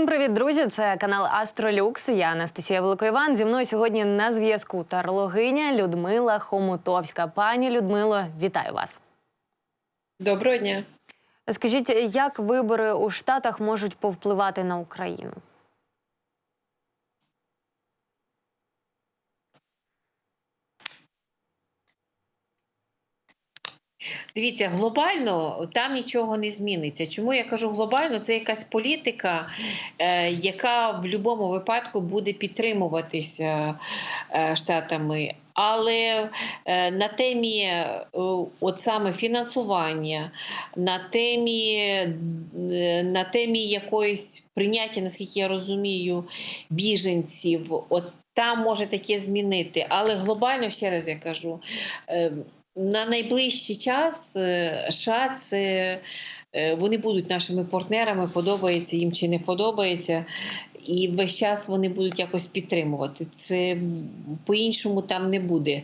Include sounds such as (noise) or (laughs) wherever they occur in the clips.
Всім привіт, друзі! Це канал Астролюкс. Я Анастасія Великоїван. Зі мною сьогодні на зв'язку тарлогиня Людмила Хомутовська. Пані Людмило, вітаю вас. Доброго дня. Скажіть, як вибори у Штатах можуть повпливати на Україну? Дивіться, глобально там нічого не зміниться. Чому я кажу глобально? Це якась політика, е, яка в будь-якому випадку буде підтримуватися е, штатами. Але е, на темі от саме фінансування, на темі, на темі якоїсь прийняття, наскільки я розумію, біженців, от там може таке змінити. Але глобально, ще раз я кажу, на найближчий час е, США це е, вони будуть нашими партнерами, подобається їм чи не подобається. І весь час вони будуть якось підтримувати. Це по-іншому там не буде.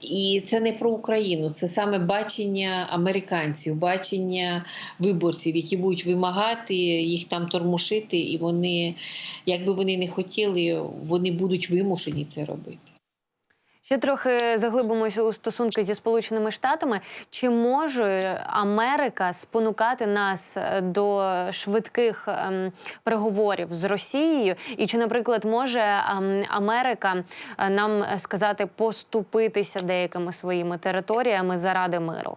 І це не про Україну, це саме бачення американців, бачення виборців, які будуть вимагати їх там тормошити, і вони, якби вони не хотіли, вони будуть вимушені це робити. Ще трохи заглибимося у стосунки зі Сполученими Штатами. Чи може Америка спонукати нас е, до швидких ем, переговорів з Росією? І чи, наприклад, може ем, Америка е, нам сказати поступитися деякими своїми територіями заради миру?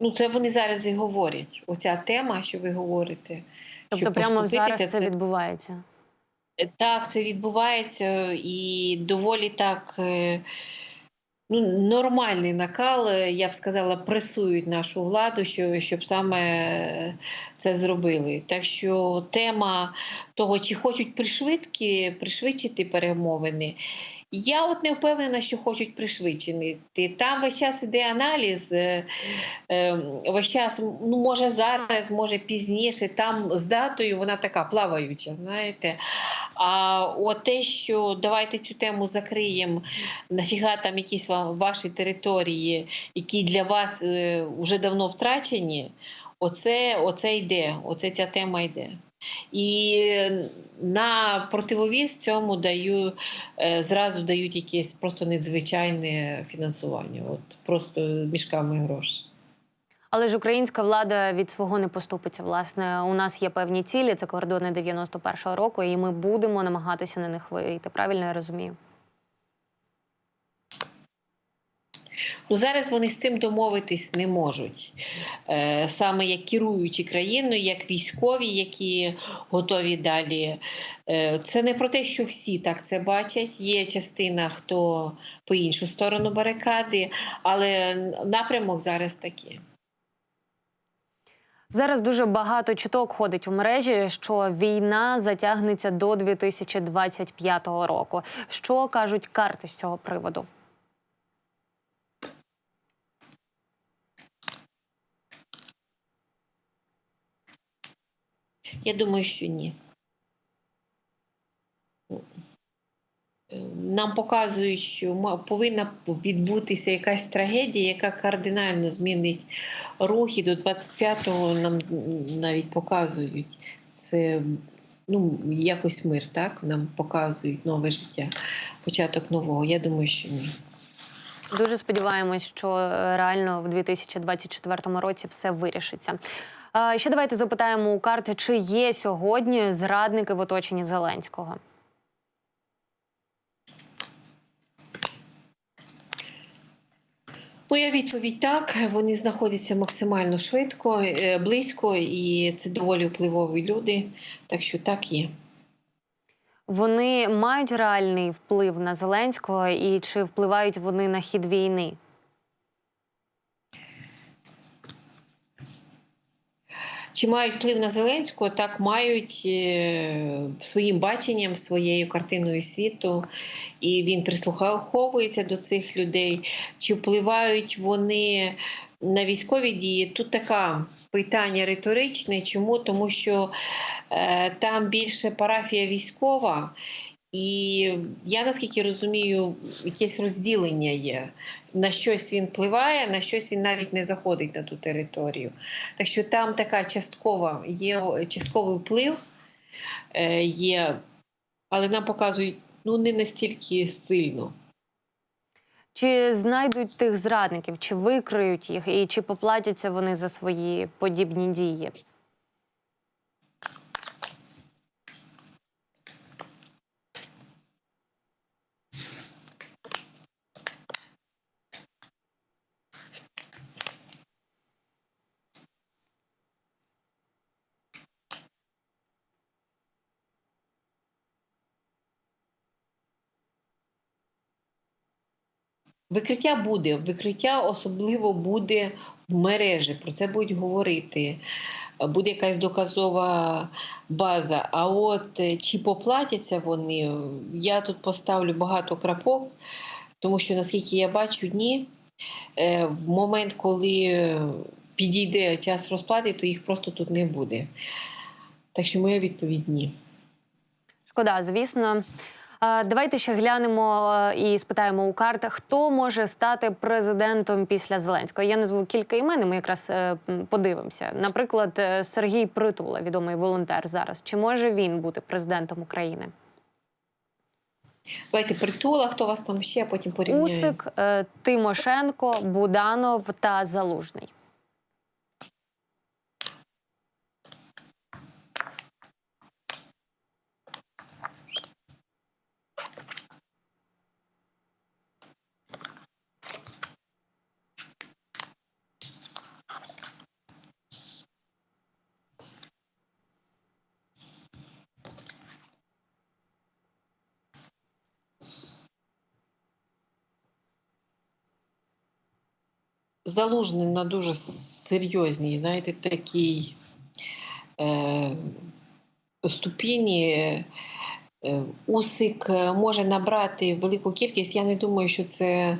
Ну, це вони зараз і говорять. Оця тема, що ви говорите. Тобто, що прямо зараз поступитися, це відбувається. Так, це відбувається і доволі так. е, Ну, нормальний накал, е, я б сказала, пресують нашу владу, що, щоб саме е, це зробили. Так що тема того, чи хочуть пришвидки, пришвидшити перемовини, я от не впевнена, що хочуть пришвидшити. Там весь час іде аналіз, весь час, ну може зараз, може пізніше. Там з датою вона така плаваюча, знаєте. А от те, що давайте цю тему закриємо, нафіга там якісь ваші території, які для вас е, вже давно втрачені, оце, оце йде, оце ця тема йде. І на противовіз цьому даю е, зразу дають якесь просто надзвичайне фінансування, от просто мішками грошей. Але ж українська влада від свого не поступиться. Власне, у нас є певні цілі, це кордони 91-го року, і ми будемо намагатися на них вийти. Правильно я розумію? Ну зараз вони з цим домовитись не можуть. Е, саме як керуючі країною, як військові, які готові далі. Е, це не про те, що всі так це бачать. Є частина, хто по іншу сторону барикади, але напрямок зараз такий. Зараз дуже багато чуток ходить у мережі, що війна затягнеться до 2025 року. Що кажуть карти з цього приводу? Я думаю, що ні. Нам показують, що повинна відбутися якась трагедія, яка кардинально змінить рухи. До 25-го нам навіть показують це ну, якось мир, так? Нам показують нове життя, початок нового. Я думаю, що ні. Дуже сподіваємось, що е, реально в 2024 році все вирішиться. Ще давайте запитаємо у карти, чи є сьогодні зрадники в оточенні Зеленського. Моя відповідь так. Вони знаходяться максимально швидко, е, близько, і це доволі впливові люди. Так що так є. Вони мають реальний вплив на Зеленського, і чи впливають вони на хід війни? Чи мають вплив на Зеленського? Так мають е, своїм баченням, своєю картиною світу, і він прислуховується до цих людей. Чи впливають вони на військові дії? Тут таке питання риторичне. Чому? Тому що е, там більше парафія військова. І я наскільки розумію, якесь розділення є. На щось він впливає, на щось він навіть не заходить на ту територію. Так що там така часткова є частковий вплив е, є, але нам показують ну, не настільки сильно. Чи знайдуть тих зрадників, чи викриють їх, і чи поплатяться вони за свої подібні дії? Викриття буде. Викриття особливо буде в мережі. Про це будуть говорити. Буде якась доказова база. А от е, чи поплатяться вони, я тут поставлю багато крапок, тому що, наскільки я бачу, ні. Е, В момент, коли підійде час розплати, то їх просто тут не буде. Так що моя відповідь ні. Шкода, звісно. Давайте ще глянемо е, і спитаємо у карт, хто може стати президентом після Зеленського. Я назву кілька імен. і Ми якраз е, подивимося. Наприклад, е, Сергій Притула, відомий волонтер зараз. Чи може він бути президентом України? Давайте притула, хто вас там ще, потім порівняємо. Усик, Тимошенко, Буданов та Залужний. Залужений на дуже серйозній, знаєте, такій е, ступені. Е, Усик е, може набрати велику кількість. Я не думаю, що це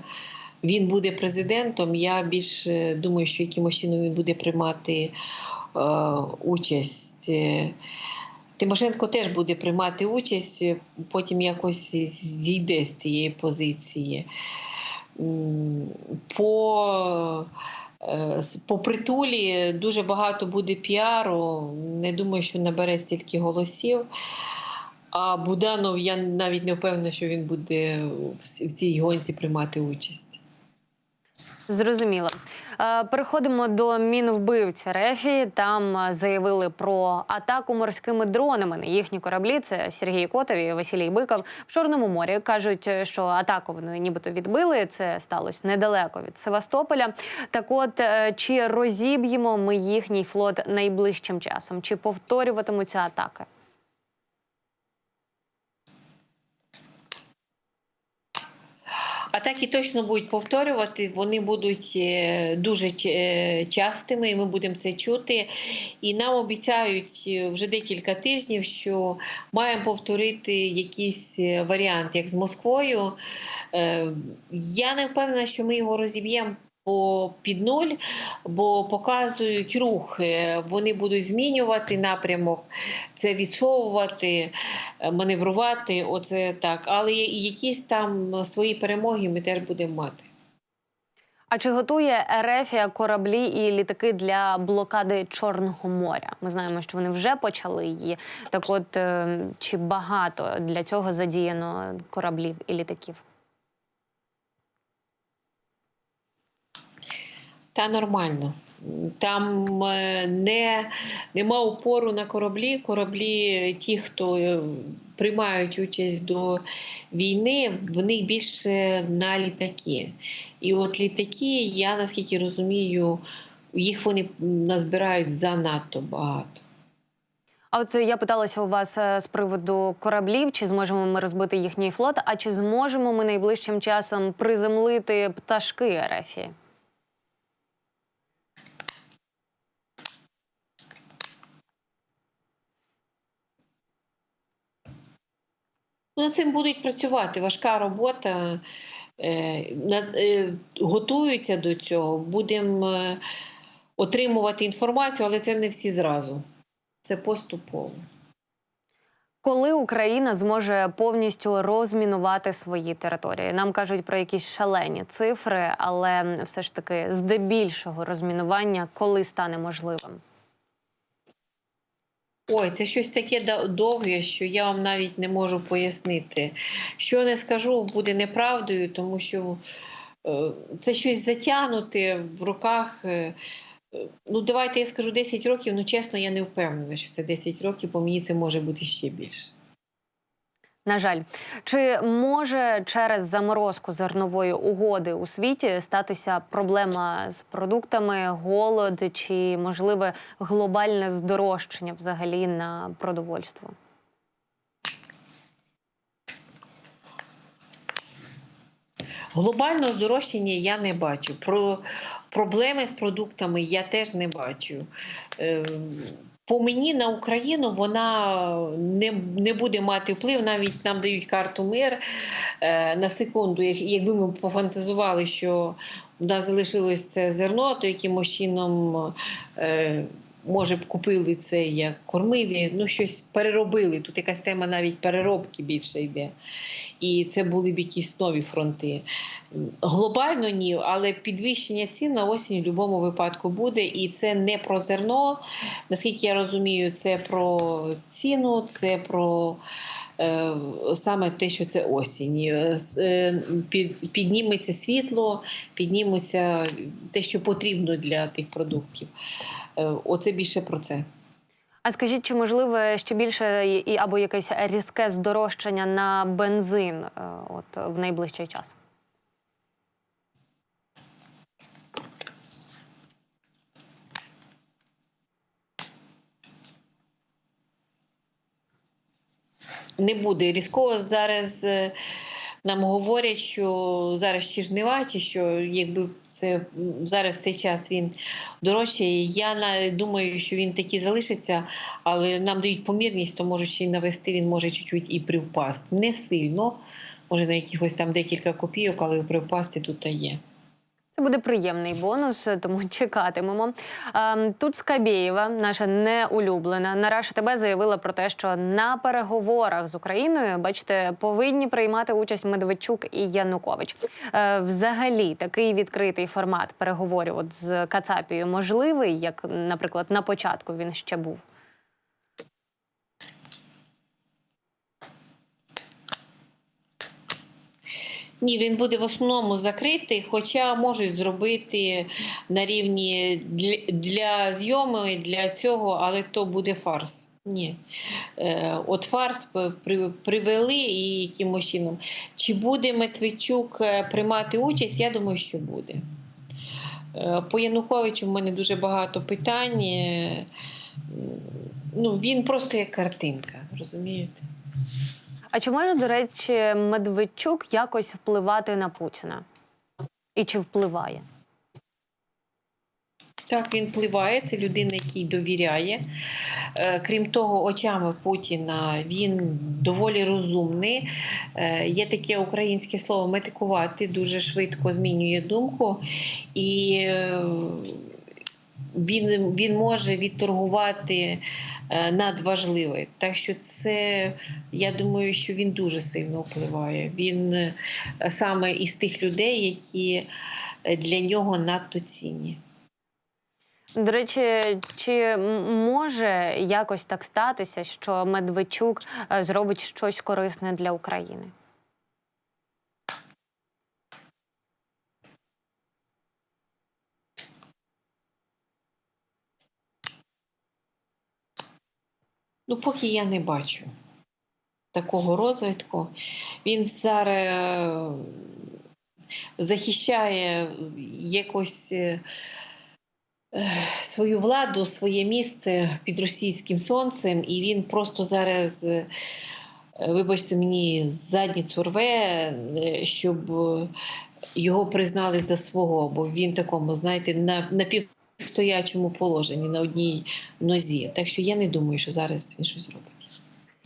він буде президентом. Я більше думаю, що якимось чином він буде приймати е, участь. Е, Тимошенко теж буде приймати участь, е, потім якось зійде з цієї позиції. По, е, по притулі дуже багато буде піару. Не думаю, що набере стільки голосів. А Буданов, я навіть не впевнена, що він буде в цій гонці приймати участь. Зрозуміло. Е, Переходимо до мінвбивця Рефі. Там е, заявили про атаку морськими дронами на їхні кораблі. Це Сергій Котов і Василій Биков в Чорному морі. кажуть, е, що атаку вони нібито відбили. Це сталося недалеко від Севастополя. Так, от чи розіб'ємо ми їхній флот найближчим часом? Чи повторюватимуться атаки? Атаки точно будуть повторювати, вони будуть е, дуже е, частими, і ми будемо це чути. І нам обіцяють е, вже декілька тижнів, що маємо повторити якийсь варіант, як з Москвою. Я не впевнена, що ми його розіб'ємо. Під нуль, бо показують рух. Е, Вони будуть змінювати напрямок, це відсовувати, е, маневрувати. Оце так. Але якісь там свої перемоги ми теж будемо мати. А чи готує Ерефія кораблі і літаки для блокади Чорного моря? Ми знаємо, що вони вже почали її. Так, от е, чи багато для цього задіяно кораблів і літаків? Та нормально. Там е, не, нема упору на кораблі. Кораблі, ті, хто е, приймають участь до війни, в них більше на літаки. І от літаки, я наскільки розумію, їх вони назбирають занадто багато. А от я питалася у вас е, з приводу кораблів, чи зможемо ми розбити їхній флот, а чи зможемо ми найближчим часом приземлити пташки Ерефії? Над цим будуть працювати. Важка робота. Е, е, готуються до цього. Будемо е, отримувати інформацію, але це не всі зразу. Це поступово. Коли Україна зможе повністю розмінувати свої території? Нам кажуть про якісь шалені цифри, але все ж таки здебільшого розмінування коли стане можливим? Ой, це щось таке довге, що я вам навіть не можу пояснити. Що не скажу, буде неправдою, тому що е, це щось затягнуте в руках. е, е, Ну, давайте я скажу 10 років. Ну, чесно, я не впевнена, що це 10 років, бо мені це може бути ще більше. На жаль, чи може через заморозку зернової угоди у світі статися проблема з продуктами, голод чи можливе глобальне здорожчання взагалі на продовольство? Глобального здорожчання я не бачу. Про проблеми з продуктами я теж не бачу. По мені на Україну вона не, не буде мати вплив. Навіть нам дають карту мир Е, на секунду. як- Якби ми пофантазували, що в нас залишилось це зерно, то якимось чином. е, Може б купили це як кормили, ну щось переробили. Тут якась тема навіть переробки більше йде. І це були б якісь нові фронти. Глобально ні, але підвищення цін на осінь в будь-якому випадку буде. І це не про зерно. Наскільки я розумію, це про ціну, це про е, саме те, що це осінь. Е, е, Під, підніметься світло, підніметься те, що потрібно для тих продуктів. Оце більше про це. А скажіть, чи можливе ще більше і або якесь різке здорожчання на бензин е, от в найближчий час? не буде різкого зараз. Нам говорять, що зараз чи жнива, чи що якби це зараз цей час він дорожчає. Я думаю, що він таки залишиться, але нам дають помірність, то може ще й навести він може чуть-чуть і привпасти. Не сильно, може на якихось там декілька копійок, але привпасти тут та є. Це буде приємний бонус, тому (laughs) чекатимемо. Ем, Тут Скабєєва, наша неулюблена, на ТБ заявила про те, що на переговорах з Україною, бачите, повинні приймати участь Медведчук і Янукович. Е, Взагалі, такий відкритий формат переговорів от з Кацапією можливий, як, наприклад, на початку він ще був. Ні, він буде в основному закритий, хоча можуть зробити на рівні для, для зйоми, для цього, але то буде фарс. Ні. Е, от фарс привели і якимось чином. Чи буде Медведчук е, приймати участь? Я думаю, що буде. Е, По Януковичу в мене дуже багато питань. Ну, він просто як картинка, розумієте? А чи може, до речі, Медведчук якось впливати на Путіна? І чи впливає? Так, він впливає, це людина, якій довіряє. Е, Крім того, очами Путіна він доволі розумний. Е, Є таке українське слово метикувати, дуже швидко змінює думку. І е, він, він може відторгувати е, надважливе. Так що це, я думаю, що він дуже сильно впливає. Він е, саме із тих людей, які е, для нього надто цінні. До речі, чи може якось так статися, що Медведчук зробить щось корисне для України? Ну, поки я не бачу такого розвитку. Він зараз е, захищає якось е, е, свою владу, своє місце під російським сонцем, і він просто зараз, вибачте мені, задницю рве, щоб його признали за свого, бо він такому, знаєте, на, на півстоячому положенні на одній нозі. Так що я не думаю, що зараз він щось зробить.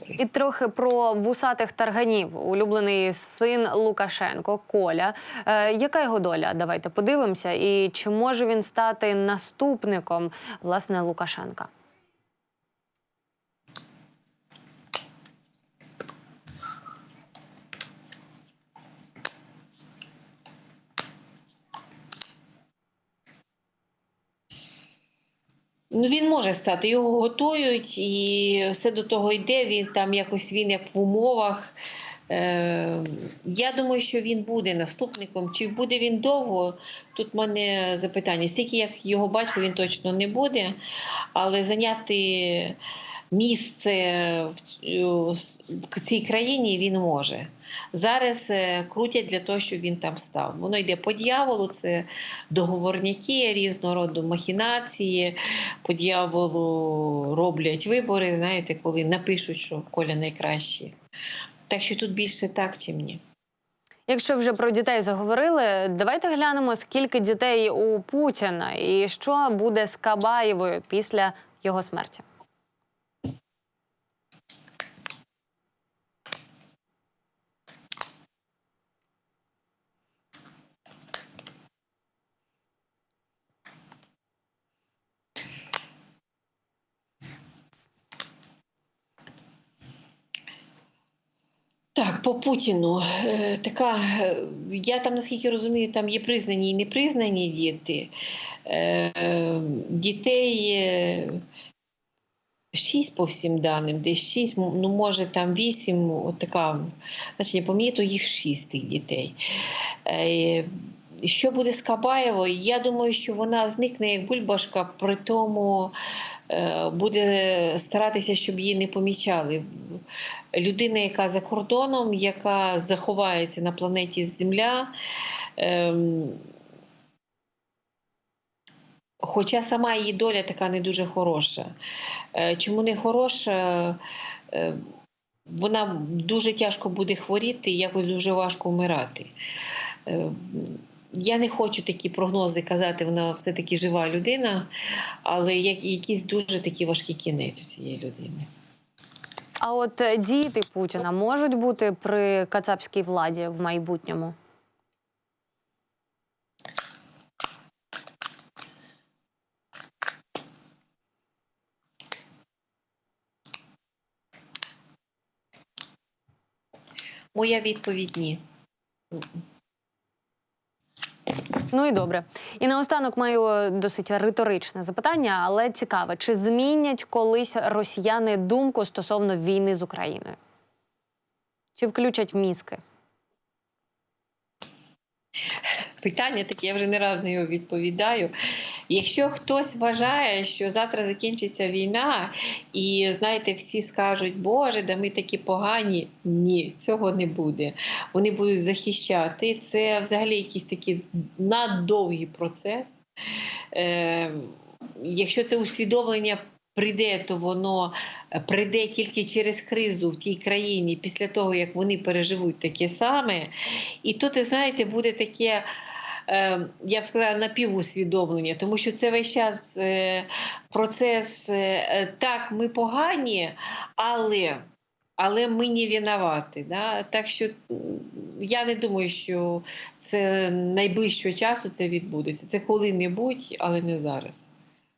І трохи про вусатих тарганів, улюблений син Лукашенко Коля. Е, яка його доля? Давайте подивимося. І чи може він стати наступником власне Лукашенка? Ну, він може стати, його готують, і все до того йде. Він там якось він як в умовах. Е, я думаю, що він буде наступником. Чи буде він довго? Тут в мене запитання. Стільки як його батько, він точно не буде, але зайняти місце в, цій країні він може. Зараз е, крутять для того, щоб він там став. Воно йде по дьяволу, це договорняки, різного роду махінації. По дьяволу роблять вибори, знаєте, коли напишуть, що Коля найкращий. Так що тут більше так, чи ні. Якщо вже про дітей заговорили, давайте глянемо, скільки дітей у Путіна і що буде з Кабаєвою після його смерті. Так, по Путіну. Е, Така, е, я там, наскільки розумію, там є признані і непризнані діти. Е, Дітей шість по всім даним, десь шість, ну може там вісім, от така, значить, я пам'ятаю, їх шість тих дітей. Що буде з Кабаєвою? Я думаю, що вона зникне як бульбашка, при тому е, буде старатися, щоб її не помічали. Людина, яка за кордоном, яка заховається на планеті Земля. Ем, Хоча сама її доля така не дуже хороша. Е, Чому не хороша? Е, Вона дуже тяжко буде хворіти якось дуже важко вмирати. Я не хочу такі прогнози казати, вона все-таки жива людина, але як- якийсь дуже такий важкий кінець у цієї людини. А от е, діти Путіна можуть бути при кацапській владі в майбутньому? Моя відповідь ні. (laughs) Ну і добре. І наостанок маю досить риторичне запитання, але цікаве: чи змінять колись росіяни думку стосовно війни з Україною? Чи включать мізки? Питання таке, я вже не раз на його відповідаю. Якщо хтось вважає, що завтра закінчиться війна, і знаєте, всі скажуть, Боже, да ми такі погані. Ні, цього не буде. Вони будуть захищати. Це взагалі якийсь такий наддовгий процес. Е, якщо це усвідомлення прийде, то воно прийде тільки через кризу в тій країні, після того, як вони переживуть таке саме. І тут, знаєте, буде таке. Е, Я б сказала, напівусвідомлення, тому що це весь час е, процес е, е, так, ми погані, але, але ми не винуваті. Да? Так що я не думаю, що це найближчого часу це відбудеться. Це коли-небудь, але не зараз.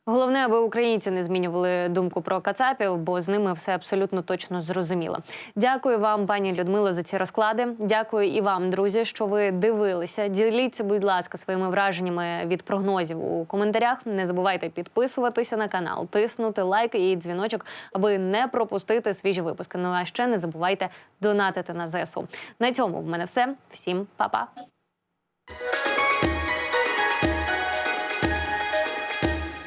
Головне, аби українці не змінювали думку про кацапів, бо з ними все абсолютно точно зрозуміло. Дякую вам, пані Людмило, за ці розклади. Дякую і вам, друзі, що ви дивилися. Діліться, будь ласка, своїми враженнями від прогнозів у коментарях. Не забувайте підписуватися на канал, тиснути лайк і дзвіночок, аби не пропустити свіжі випуски. Ну а ще не забувайте донатити на ЗСУ. На цьому в мене все. Всім па-па.